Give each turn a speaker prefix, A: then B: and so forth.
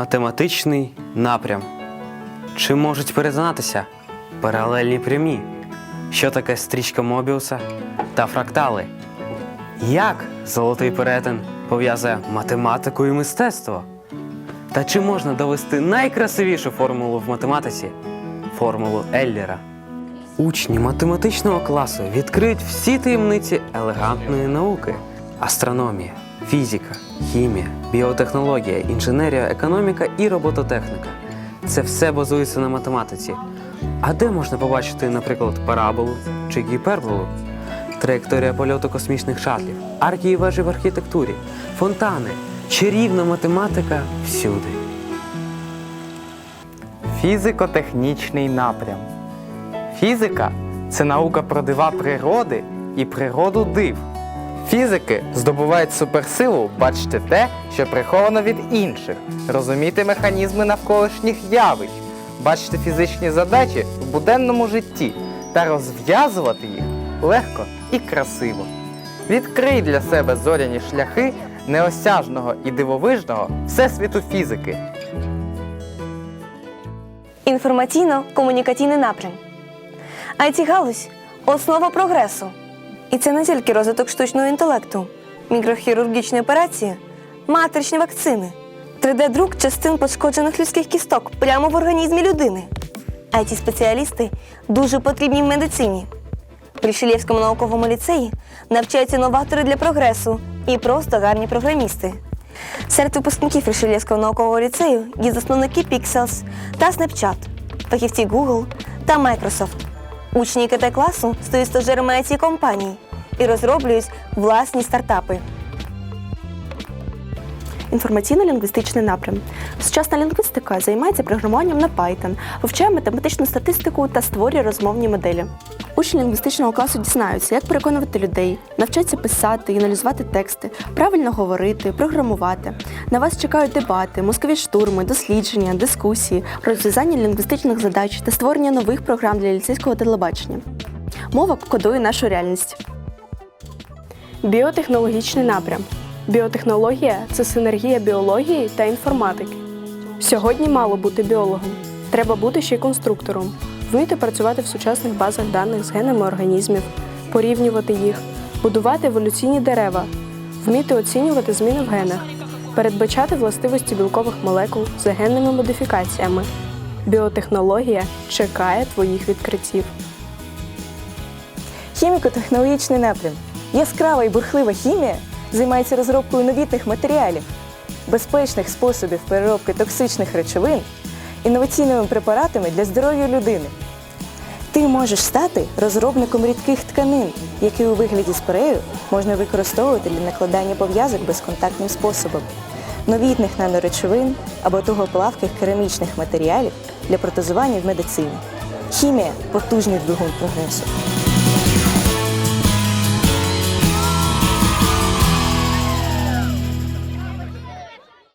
A: Математичний напрям. Чи можуть перезнатися паралельні прямі? Що таке стрічка Мобіуса та фрактали? Як золотий перетин пов'язує математику і мистецтво? Та чи можна довести найкрасивішу формулу в математиці формулу Еллера? Учні математичного класу відкриють всі таємниці елегантної науки: астрономія, фізика, хімія, біотехнологія, інженерія, економіка і робототехніка. Це все базується на математиці. А де можна побачити, наприклад, параболу чи гіперболу? Траєкторія польоту космічних шатлів, арки і вежі в архітектурі, фонтани, чарівна математика всюди.
B: Фізико-технічний напрям. Фізика це наука про дива природи і природу див. Фізики здобувають суперсилу бачити те, що приховано від інших, розуміти механізми навколишніх явищ, бачити фізичні задачі в буденному житті та розв'язувати їх легко і красиво. Відкрий для себе зоряні шляхи неосяжного і дивовижного всесвіту фізики.
C: Інформаційно-комунікаційний напрям. it галузь основа прогресу. І це не тільки розвиток штучного інтелекту, мікрохірургічні операції, матричні вакцини, 3D-друк частин пошкоджених людських кісток прямо в організмі людини. it спеціалісти дуже потрібні в медицині. При Шилєвському науковому ліцеї навчаються новатори для прогресу і просто гарні програмісти. Серед випускників Рішелєвського наукового ліцею є засновники Pixels та Snapchat, фахівці Google та Microsoft. Учні КТ класу стають стажерами it компаній і розроблюють власні стартапи.
D: Інформаційно-лінгвістичний напрям. Сучасна лінгвістика займається програмуванням на Python, вивчає математичну статистику та створює розмовні моделі. Учні лінгвістичного класу дізнаються, як переконувати людей, навчаться писати і аналізувати тексти, правильно говорити, програмувати. На вас чекають дебати, мозкові штурми, дослідження, дискусії, розв'язання лінгвістичних задач та створення нових програм для ліцейського телебачення. Мова кодує нашу реальність. Біотехнологічний напрям. Біотехнологія це синергія біології та інформатики. Сьогодні мало бути біологом. Треба бути ще й конструктором, вміти працювати в сучасних базах даних з генами організмів, порівнювати їх, будувати еволюційні дерева, вміти оцінювати зміни в генах, передбачати властивості білкових молекул за генними модифікаціями. Біотехнологія чекає твоїх відкриттів.
E: Хіміко-технологічний напрям. Яскрава і бурхлива хімія займається розробкою новітних матеріалів, безпечних способів переробки токсичних речовин, інноваційними препаратами для здоров'я людини. Ти можеш стати розробником рідких тканин, які у вигляді спрею можна використовувати для накладання пов'язок безконтактним способом, новітних наноречовин або тугоплавких керамічних матеріалів для протезування в медицині. Хімія потужний двигун прогресу.